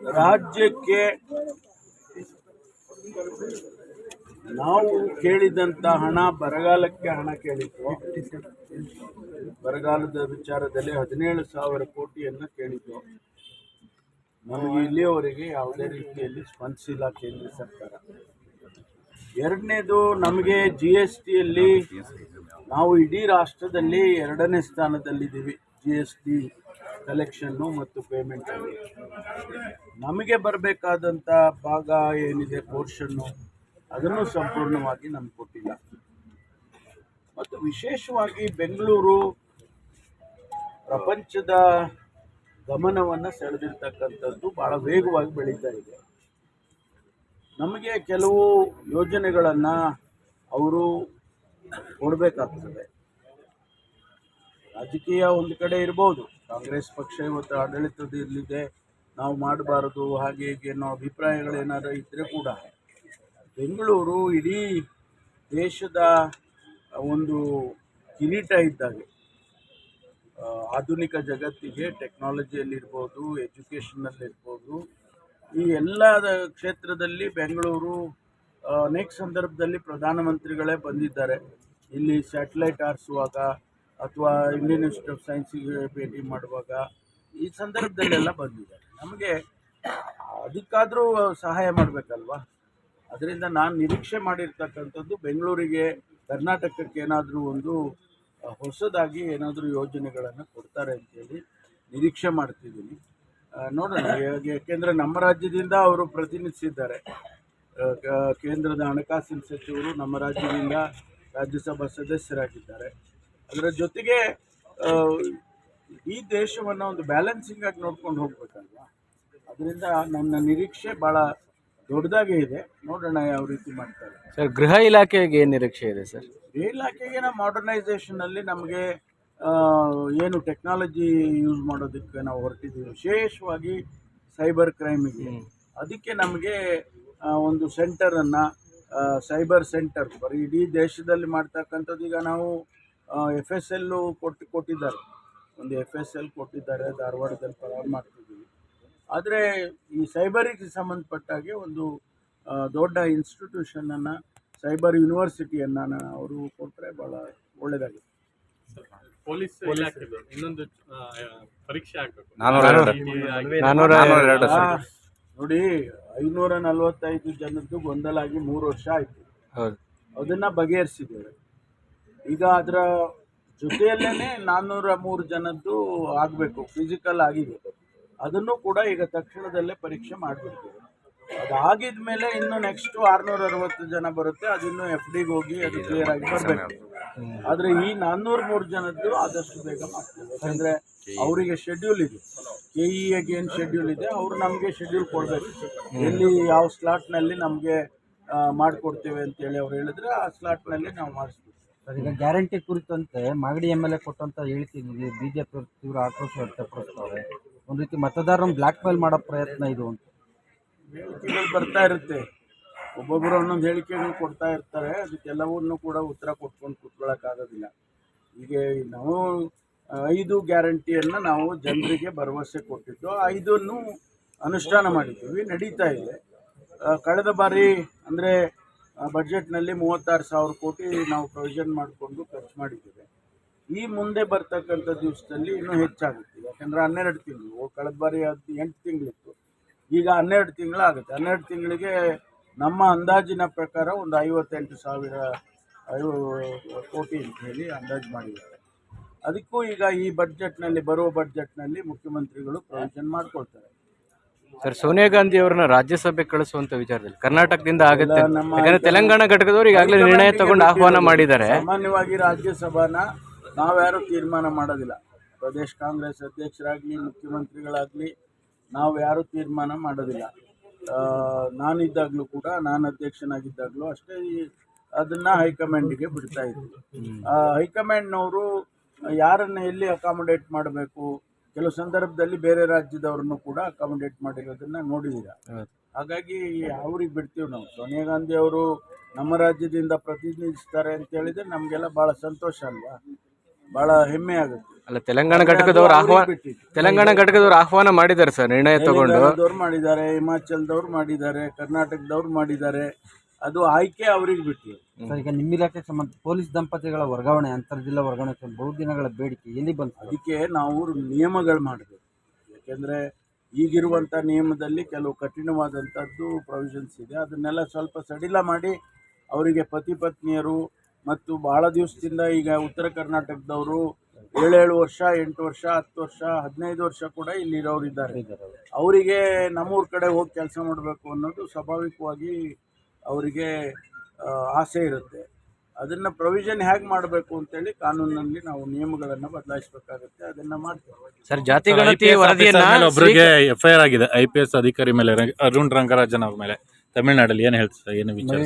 ರಾಜ್ಯಕ್ಕೆ ನಾವು ಕೇಳಿದಂತ ಹಣ ಬರಗಾಲಕ್ಕೆ ಹಣ ಕೇಳಿದ್ರು ಬರಗಾಲದ ವಿಚಾರದಲ್ಲಿ ಹದಿನೇಳು ಸಾವಿರ ಕೋಟಿಯನ್ನು ಕೇಳಿದ್ದು ನಮಗೆ ಇಲ್ಲಿಯವರೆಗೆ ಯಾವುದೇ ರೀತಿಯಲ್ಲಿ ಸ್ಪಂದಿಸಿಲ್ಲ ಕೇಂದ್ರ ಸರ್ಕಾರ. ಎರಡನೇದು ನಮಗೆ ಜಿ ಎಸ್ ಟಿಯಲ್ಲಿ ನಾವು ಇಡೀ ರಾಷ್ಟ್ರದಲ್ಲಿ ಎರಡನೇ ಸ್ಥಾನದಲ್ಲಿದ್ದೀವಿ. ಜಿ ಎಸ್ ಟಿ ಕಲೆಕ್ಷನ್ನು ಮತ್ತು ಪೇಮೆಂಟ್ ನಮಗೆ ಬರಬೇಕಾದಂಥ ಭಾಗ ಏನಿದೆ ಪೋರ್ಷನ್ನು ಅದನ್ನು ಸಂಪೂರ್ಣವಾಗಿ ನಮ್ಗೆ ಕೊಟ್ಟಿಲ್ಲ. ಮತ್ತು ವಿಶೇಷವಾಗಿ ಬೆಂಗಳೂರು ಪ್ರಪಂಚದ ಗಮನವನ್ನು ಸೆಳೆದಿರ್ತಕ್ಕಂಥದ್ದು ಭಾಳ ವೇಗವಾಗಿ ಬೆಳೀತಾ ಇದೆ. ನಮಗೆ ಕೆಲವು ಯೋಜನೆಗಳನ್ನು ಅವರು ಕೊಡಬೇಕಾಗ್ತದೆ. ರಾಜಕೀಯ ಒಂದು ಕಡೆ ಇರ್ಬೋದು. ಕಾಂಗ್ರೆಸ್ ಪಕ್ಷ ಇವತ್ತು ಆಡಳಿತದಲ್ಲಿದೆ. ನಾವು ಮಾಡಬಾರದು, ಹಾಗೆ ಹೀಗೆ ಅನ್ನೋ ಅಭಿಪ್ರಾಯಗಳೇನಾದ್ರು ಇದ್ದರೆ ಕೂಡ ಬೆಂಗಳೂರು ಇಡೀ ದೇಶದ ಒಂದು ಕಿರೀಟ ಇದ್ದಾಗೆ. ಆಧುನಿಕ ಜಗತ್ತಿಗೆ ಟೆಕ್ನಾಲಜಿಯಲ್ಲಿರ್ಬೋದು, ಎಜುಕೇಷನಲ್ಲಿರ್ಬೋದು, ಈ ಎಲ್ಲ ಕ್ಷೇತ್ರದಲ್ಲಿ ಬೆಂಗಳೂರು ಅನೇಕ ಸಂದರ್ಭದಲ್ಲಿ ಪ್ರಧಾನಮಂತ್ರಿಗಳೇ ಬಂದಿದ್ದಾರೆ. ಇಲ್ಲಿ ಸ್ಯಾಟಲೈಟ್ ಆರಿಸುವಾಗ ಅಥವಾ ಇಂಡಿಯನ್ ಇನ್ಸ್ಟಿಟ್ಯೂಟ್ ಆಫ್ ಸೈನ್ಸಿಗೆ ಭೇಟಿ ಮಾಡುವಾಗ ಈ ಸಂದರ್ಭದಲ್ಲೆಲ್ಲ ಬಂದಿದ್ದಾರೆ ನಮಗೆ ಅದಕ್ಕಾದರೂ ಸಹಾಯ ಮಾಡಬೇಕಲ್ವಾ? ಅದರಿಂದ ನಾನು ನಿರೀಕ್ಷೆ ಮಾಡಿರ್ತಕ್ಕಂಥದ್ದು ಬೆಂಗಳೂರಿಗೆ, ಕರ್ನಾಟಕಕ್ಕೆ ಏನಾದರೂ ಒಂದು ಹೊಸದಾಗಿ ಏನಾದರೂ ಯೋಜನೆಗಳನ್ನು ಕೊಡ್ತಾರೆ ಅಂತೇಳಿ ನಿರೀಕ್ಷೆ ಮಾಡ್ತಿದ್ದೀನಿ. ನೋಡೋಣ. ಯಾಕೆಂದರೆ ನಮ್ಮ ರಾಜ್ಯದಿಂದ ಅವರು ಪ್ರತಿನಿಧಿಸಿದ್ದಾರೆ. ಕೇಂದ್ರದ ಹಣಕಾಸಿನ ಸಚಿವರು ನಮ್ಮ ರಾಜ್ಯದಿಂದ ರಾಜ್ಯಸಭಾ ಸದಸ್ಯರಾಗಿದ್ದಾರೆ. ಅದರ ಜೊತೆಗೆ ಈ ದೇಶವನ್ನು ಒಂದು ಬ್ಯಾಲೆನ್ಸಿಂಗ್ ಆಗಿ ನೋಡ್ಕೊಂಡು ಹೋಗ್ಬೇಕಲ್ವ? ಅದರಿಂದ ನನ್ನ ನಿರೀಕ್ಷೆ ಭಾಳ ದೊಡ್ಡದಾಗೇ ಇದೆ. ನೋಡೋಣ ಯಾವ ರೀತಿ ಮಾಡ್ತಾರೆ. ಸರ್ ಗೃಹ ಇಲಾಖೆಗೆ ಏನು ನಿರೀಕ್ಷೆ ಇದೆ ಸರ್? ಗೃಹ ಇಲಾಖೆಗೆ ನಾವು ಮಾಡರ್ನೈಸೇಷನಲ್ಲಿ ನಮಗೆ ಏನು ಟೆಕ್ನಾಲಜಿ ಯೂಸ್ ಮಾಡೋದಕ್ಕೆ ನಾವು ಹೊರಟಿದ್ದೀವಿ. ವಿಶೇಷವಾಗಿ ಸೈಬರ್ ಕ್ರೈಮಿಗೆ ಅದಕ್ಕೆ ನಮಗೆ ಒಂದು ಸೆಂಟರನ್ನು ಸೈಬರ್ ಸೆಂಟರ್ ಬರೀ ಇಡೀ ದೇಶದಲ್ಲಿ ಮಾಡ್ತಕ್ಕಂಥದ್ದು ಈಗ ನಾವು ಎಫ್ ಎಸ್ ಎಲ್ಲು ಕೊಟ್ಟು ಕೊಟ್ಟಿದ್ದಾರೆ. ಒಂದು ಎಫ್ ಎಸ್ ಎಲ್ ಕೊಟ್ಟಿದ್ದಾರೆ ಧಾರವಾಡದಲ್ಲಿ ಪ್ರಾರಂಭ ಮಾಡ್ತಿದ್ದೀವಿ. ಆದರೆ ಈ ಸೈಬರಿಗೆ ಸಂಬಂಧಪಟ್ಟಾಗೆ ಒಂದು ದೊಡ್ಡ ಇನ್ಸ್ಟಿಟ್ಯೂಷನನ್ನು ಸೈಬರ್ ಯೂನಿವರ್ಸಿಟಿಯನ್ನು ಅವರು ಕೊಟ್ಟರೆ ಭಾಳ ಒಳ್ಳೆಯದಾಗುತ್ತೆ ಪೊಲೀಸ್ ಇಲಾಖೆದು ಇನ್ನೊಂದು ಪರೀಕ್ಷೆ ಆಗ್ಬೇಕು ನೋಡಿ ಐನೂರ ನಲವತ್ತೈದು ಜನದ್ದು ಗೊಂದಲ ಆಗಿ ಮೂರು ವರ್ಷ ಆಯಿತು. ಹೌದು. ಅದನ್ನು ಬಗೆಹರಿಸಿದ್ದೇವೆ. ಈಗ ಅದರ ಜೊತೆಯಲ್ಲೇ ನಾನ್ನೂರ ಮೂರು ಜನದ್ದು ಆಗಬೇಕು ಫಿಸಿಕಲ್ ಆಗಿದೆ. ಅದನ್ನು ಕೂಡ ಈಗ ತಕ್ಷಣದಲ್ಲೇ ಪರೀಕ್ಷೆ ಮಾಡಿಬಿಡ್ತೀವಿ ಅದಾಗಿದ ಮೇಲೆ ಇನ್ನು ನೆಕ್ಸ್ಟು ಆರುನೂರ ಅರವತ್ತು ಜನ ಬರುತ್ತೆ ಅದಿನ್ನು ಎಫ್ ಡಿಗೆ ಹೋಗಿ ಅದು ಕ್ಲಿಯರ್ ಆಗಿ ಬರಬೇಕು. ಆದರೆ ಈ ನಾನ್ನೂರ ಮೂರು ಜನದ್ದು ಆದಷ್ಟು ಬೇಗ ಮಾಡ್ತೀವಿ ಯಾಕಂದರೆ ಅವರಿಗೆ ಶೆಡ್ಯೂಲ್ ಇದೆ. ಕೆ ಇಗೆ ಏನು ಶೆಡ್ಯೂಲ್ ಇದೆ, ಅವರು ನಮಗೆ ಶೆಡ್ಯೂಲ್ ಕೊಡಬೇಕು. ಎಲ್ಲಿ ಯಾವ ಸ್ಲಾಟ್ನಲ್ಲಿ ನಮಗೆ ಮಾಡಿಕೊಡ್ತೇವೆ ಅಂತೇಳಿ ಅವ್ರು ಹೇಳಿದ್ರೆ ಆ ಸ್ಲಾಟ್ನಲ್ಲಿ ನಾವು ಮಾಡಿಸ್ತೀವಿ ಈಗ ಗ್ಯಾರಂಟಿ ಕುರಿತಂತೆ ಮಾಗಡಿ ಎಂ ಎಲ್ ಎ ಕೊಟ್ಟಂತ ಹೇಳಿಕೆಗೆ ಬಿಜೆಪಿ ತೀವ್ರ ಆಕ್ರೋಶ ವ್ಯಕ್ತಪಡಿಸ್ತಾರೆ. ಒಂದು ರೀತಿ ಮತದಾರರನ್ನು ಬ್ಲ್ಯಾಕ್ ಮೇಲ್ ಮಾಡೋ ಪ್ರಯತ್ನ ಇದು ಅಂತ. ಬರ್ತಾ ಇರುತ್ತೆ. ಒಬ್ಬೊಬ್ಬರು ಒಂದೊಂದು ಹೇಳಿಕೆಗಳು ಕೊಡ್ತಾ ಇರ್ತಾರೆ. ಅದಕ್ಕೆಲ್ಲವನ್ನು ಕೂಡ ಉತ್ತರ ಕೊಟ್ಕೊಂಡು ಕೂತ್ಕೊಳ್ಳೋಕ್ಕಾಗೋದಿಲ್ಲ ಹೀಗೆ ನಾವು ಐದು ಗ್ಯಾರಂಟಿಯನ್ನು ನಾವು ಜನರಿಗೆ ಭರವಸೆ ಕೊಟ್ಟಿದ್ದು. ಐದನ್ನು ಅನುಷ್ಠಾನ ಮಾಡಿದ್ದೀವಿ. ನಡೀತಾ ಇದೆ. ಕಳೆದ ಬಾರಿ ಅಂದರೆ ಬಜೆಟ್ನಲ್ಲಿ ಮೂವತ್ತಾರು ಸಾವಿರ ಕೋಟಿ ನಾವು ಪ್ರೊವಿಷನ್ ಮಾಡಿಕೊಂಡು ಖರ್ಚು ಮಾಡಿದ್ದೇವೆ. ಈ ಮುಂದೆ ಬರ್ತಕ್ಕಂಥ ದಿವಸದಲ್ಲಿ ಇನ್ನೂ ಹೆಚ್ಚಾಗುತ್ತೆ. ಯಾಕಂದರೆ ಹನ್ನೆರಡು ತಿಂಗಳು ಕಳೆದ ಬಾರಿ ಅದು ಎಂಟು ತಿಂಗಳಿತ್ತು. ಈಗ ಹನ್ನೆರಡು ತಿಂಗಳಾಗುತ್ತೆ ಹನ್ನೆರಡು ತಿಂಗಳಿಗೆ ನಮ್ಮ ಅಂದಾಜಿನ ಪ್ರಕಾರ ಒಂದು ಐವತ್ತೆಂಟು ಸಾವಿರ ಐವ ಕೋಟಿ ಅಂತ ಹೇಳಿ ಅಂದಾಜು ಮಾಡಿದ್ದಾರೆ. ಅದಕ್ಕೂ ಈಗ ಈ ಬಜೆಟ್ನಲ್ಲಿ ಬರುವ ಬಜೆಟ್ನಲ್ಲಿ ಮುಖ್ಯಮಂತ್ರಿಗಳು ಪ್ರೊವಿಷನ್ ಮಾಡ್ಕೊಳ್ತಾರೆ. ಸರ್ ಸೋನಿಯಾ ಗಾಂಧಿ ಅವರನ್ನ ರಾಜ್ಯಸಭೆ ಕಳಿಸುವಂತ ವಿಚಾರದಲ್ಲಿ ಕರ್ನಾಟಕದಿಂದ ಆಗುತ್ತೆ ಯಾಕಂದ್ರೆ ತೆಲಂಗಾಣ ಘಟಕದವರು ಈಗಾಗಲೇ ನಿರ್ಣಯ ತಗೊಂಡು ಆಹ್ವಾನ ಮಾಡಿದ್ದಾರೆ. ಸಾಮಾನ್ಯವಾಗಿ ರಾಜ್ಯಸಭಾನ ನಾವ್ಯಾರು ತೀರ್ಮಾನ ಮಾಡೋದಿಲ್ಲ. ಪ್ರದೇಶ್ ಕಾಂಗ್ರೆಸ್ ಅಧ್ಯಕ್ಷರಾಗಲಿ ಮುಖ್ಯಮಂತ್ರಿಗಳಾಗಲಿ ನಾವು ಯಾರು ತೀರ್ಮಾನ ಮಾಡೋದಿಲ್ಲ. ನಾನಿದ್ದಾಗಲೂ ಕೂಡ ನಾನು ಅಧ್ಯಕ್ಷನಾಗಿದ್ದಾಗಲೂ ಅಷ್ಟೇ ಈ ಅದನ್ನು ಹೈಕಮಾಂಡಿಗೆ ಬಿಡ್ತಾ ಇದ್ವಿ. ಆ, ಹೈಕಮಾಂಡ್ನವರು ಯಾರನ್ನು ಎಲ್ಲಿ ಅಕಾಮಡೇಟ್ ಮಾಡಬೇಕು? ಕೆಲವು ಸಂದರ್ಭದಲ್ಲಿ ಬೇರೆ ರಾಜ್ಯದವ್ರನ್ನು ಕೂಡ ಅಕಾಮಿಡೇಟ್ ಮಾಡಿರೋದನ್ನ ನೋಡಿದ್ದೀರಾ. ಹಾಗಾಗಿ ಅವ್ರಿಗೆ ಬಿಡ್ತೀವಿ ನಾವು. ಸೋನಿಯಾ ಗಾಂಧಿ ಅವರು ನಮ್ಮ ರಾಜ್ಯದಿಂದ ಪ್ರತಿನಿಧಿಸ್ತಾರೆ ಅಂತ ಹೇಳಿದ್ರೆ ನಮಗೆಲ್ಲ ಭಾಳ ಸಂತೋಷ ಅಲ್ವಾ? ಭಾಳ ಹೆಮ್ಮೆ ಆಗುತ್ತೆ. ಅಲ್ಲ ತೆಲಂಗಾಣ ಘಟಕದವರು ಆಹ್ವಾನ. ತೆಲಂಗಾಣ ಘಟಕದವರು ಆಹ್ವಾನ ಮಾಡಿದ್ದಾರೆ ಸರ್ ನಿರ್ಣಯ ತಗೊಂಡು. ಮಾಡಿದ್ದಾರೆ ಹಿಮಾಚಲದವ್ರು ಮಾಡಿದ್ದಾರೆ ಕರ್ನಾಟಕದವ್ರು ಮಾಡಿದ್ದಾರೆ. ಅದು ಆಯ್ಕೆ ಅವರಿಗೆ ಬಿಟ್ಟಿದೆ ಸರ್ ಈಗ ನಿಮ್ಮ ಇಲಾಖೆ ಸಂಬಂಧ ಪೊಲೀಸ್ ದಂಪತಿಗಳ ವರ್ಗಾವಣೆ ಅಂತರ್ಜಿಲ್ಲಾ ವರ್ಗಾವಣೆ ಬಹು ದಿನಗಳ ಬೇಡಿಕೆ ಎಲ್ಲಿ ಬಂತು? ಅದಕ್ಕೆ ನಾವು ನಿಯಮಗಳು ಮಾಡಬೇಕು. ಯಾಕೆಂದರೆ ಈಗಿರುವಂಥ ನಿಯಮದಲ್ಲಿ ಕೆಲವು ಕಠಿಣವಾದಂಥದ್ದು ಪ್ರೊವಿಷನ್ಸ್ ಇದೆ. ಅದನ್ನೆಲ್ಲ ಸ್ವಲ್ಪ ಸಡಿಲ ಮಾಡಿ ಅವರಿಗೆ ಪತಿ ಪತ್ನಿಯರು ಮತ್ತು ಭಾಳ ದಿವಸದಿಂದ ಈಗ ಉತ್ತರ ಕರ್ನಾಟಕದವರು ಏಳೇಳು ವರ್ಷ ಎಂಟು ವರ್ಷ ಹತ್ತು ವರ್ಷ ಹದಿನೈದು ವರ್ಷ ಕೂಡ ಇಲ್ಲಿರೋರು ಇದ್ದಾರೆ ಅವರಿಗೆ ನಮ್ಮೂರ ಕಡೆ ಹೋಗಿ ಕೆಲಸ ಮಾಡಬೇಕು ಅನ್ನೋದು ಸ್ವಾಭಾವಿಕವಾಗಿ ಅವರಿಗೆ ಆಸೆ ಇರುತ್ತೆ. ಅದನ್ನು ಪ್ರೊವಿಷನ್ ಹೇಗೆ ಮಾಡಬೇಕು ಅಂತೇಳಿ ಕಾನೂನಲ್ಲಿ ನಾವು ನಿಯಮಗಳನ್ನು ಬದಲಾಯಿಸಬೇಕಾಗುತ್ತೆ. ಅದನ್ನ ಮಾಡ್ತೇವೆ. ಸರ್ ಜಾತಿ ಗಣತಿ ವರದಿಯನ್ನ ಒಬ್ಬರಿಗೆ ಎಫ್ ಐ ಆರ್ ಆಗಿದೆ. ಐ ಪಿ ಎಸ್ ಅಧಿಕಾರಿ ಮೇಲೆ ಅರುಣ್ ರಂಗರಾಜನ್ ಅವ್ರ ಮೇಲೆ. ತಮಿಳುನಾಡಲ್ಲಿ ಏನು ಹೇಳ್ತಾರೆ ಏನು ವಿಚಾರ?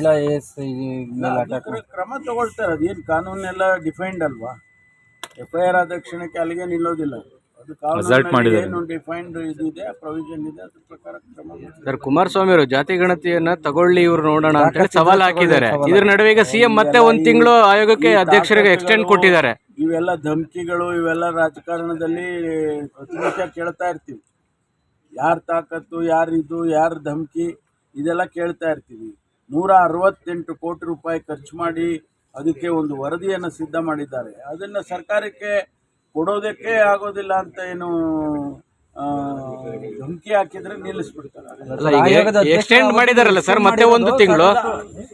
ಕ್ರಮ ತಗೊಳ್ತಾರೆ. ಅದೇನು ಕಾನೂನೆಲ್ಲ ಡಿಫೈನ್ಡ್ ಅಲ್ವಾ? ಎಫ್ ಐ ಆರ್ ಆದ ಕ್ಷಣಕ್ಕೆ ಅಲ್ಲಿಗೆ ನಿಲ್ಲೋದಿಲ್ಲ. ಮಾಡಿದ್ದಾರೆ. ಪ್ರೊವಿಷನ್ ಇದೆ ಅದ್ರ ಪ್ರಕಾರ. ಸರ್ ಕುಮಾರಸ್ವಾಮಿ ಅವರು ಜಾತಿ ಗಣತಿಯನ್ನ ತಗೊಳ್ಳಿ ಇವ್ರು ನೋಡೋಣ ಅಂತ ಹೇಳಿ ಸವಾಲ್ ಹಾಕಿದ್ದಾರೆ. ಇದ್ರ ನಡುವೆ ಈಗ ಸಿಎಂ ಮತ್ತೆ ಒಂದ್ ತಿಂಗಳು ಆಯೋಗಕ್ಕೆ ಅಧ್ಯಕ್ಷರಿಗೆ ಎಕ್ಸ್ಟೆಂಡ್ ಕೊಟ್ಟಿದ್ದಾರೆ. ಇವೆಲ್ಲ ಧಮಕಿಗಳು ಇವೆಲ್ಲ ರಾಜಕಾರಣದಲ್ಲಿ ಪ್ರತಿನಿತ್ಯ ಕೇಳ್ತಾ ಇರ್ತೀವಿ. ಯಾರ ತಾಕತ್ತು ಯಾರು ಇದು ಯಾರ ಧಮಕಿ ಇದೆಲ್ಲ ಕೇಳ್ತಾ ಇರ್ತೀವಿ. ನೂರ ಅರವತ್ತೆಂಟು ಕೋಟಿ ರೂಪಾಯಿ ಖರ್ಚು ಮಾಡಿ ಅದಕ್ಕೆ ಒಂದು ವರದಿಯನ್ನು ಸಿದ್ಧ ಮಾಡಿದ್ದಾರೆ. ಅದನ್ನು ಸರ್ಕಾರಕ್ಕೆ ಕೊಡೋದಕ್ಕೆ ಆಗೋದಿಲ್ಲ ಅಂತ ಏನು ಧಮಕಿ ಹಾಕಿದ್ರೆ ನಿಲ್ಲಿಸ್ಬಿಡ್ತಾರೆ. ಎಕ್ಸ್ಟೆಂಡ್ ಮಾಡಿದಾರಲ್ಲ ಸರ್ ಮತ್ತೆ ಒಂದು ತಿಂಗಳು?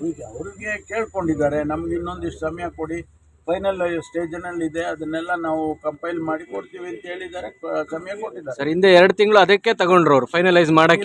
ಈಗ ಅವ್ರಿಗೆ ಕೇಳ್ಕೊಂಡಿದ್ದಾರೆ ನಮ್ಗೆ ಇನ್ನೊಂದಿಷ್ಟು ಸಮಯ ಕೊಡಿ. ಫೈನಲ್ ಸ್ಟೇಜ್ನಲ್ಲಿ ಇದೆ ಅದನ್ನೆಲ್ಲ ನಾವು ಕಂಪೈಲ್ ಮಾಡಿ ಕೊಡ್ತೀವಿ ಅಂತ ಹೇಳಿದ್ದಾರೆ ಕ- ಸಮಯ ಕೊಟ್ಟಿದ್ದಾರೆ. ಸರ್ ಹಿಂದೆ ಎರಡು ತಿಂಗಳು ಅದಕ್ಕೆ ತಗೊಂಡ್ರು ಅವ್ರು ಫೈನಲೈಸ್ ಮಾಡಕ್ಕೆ.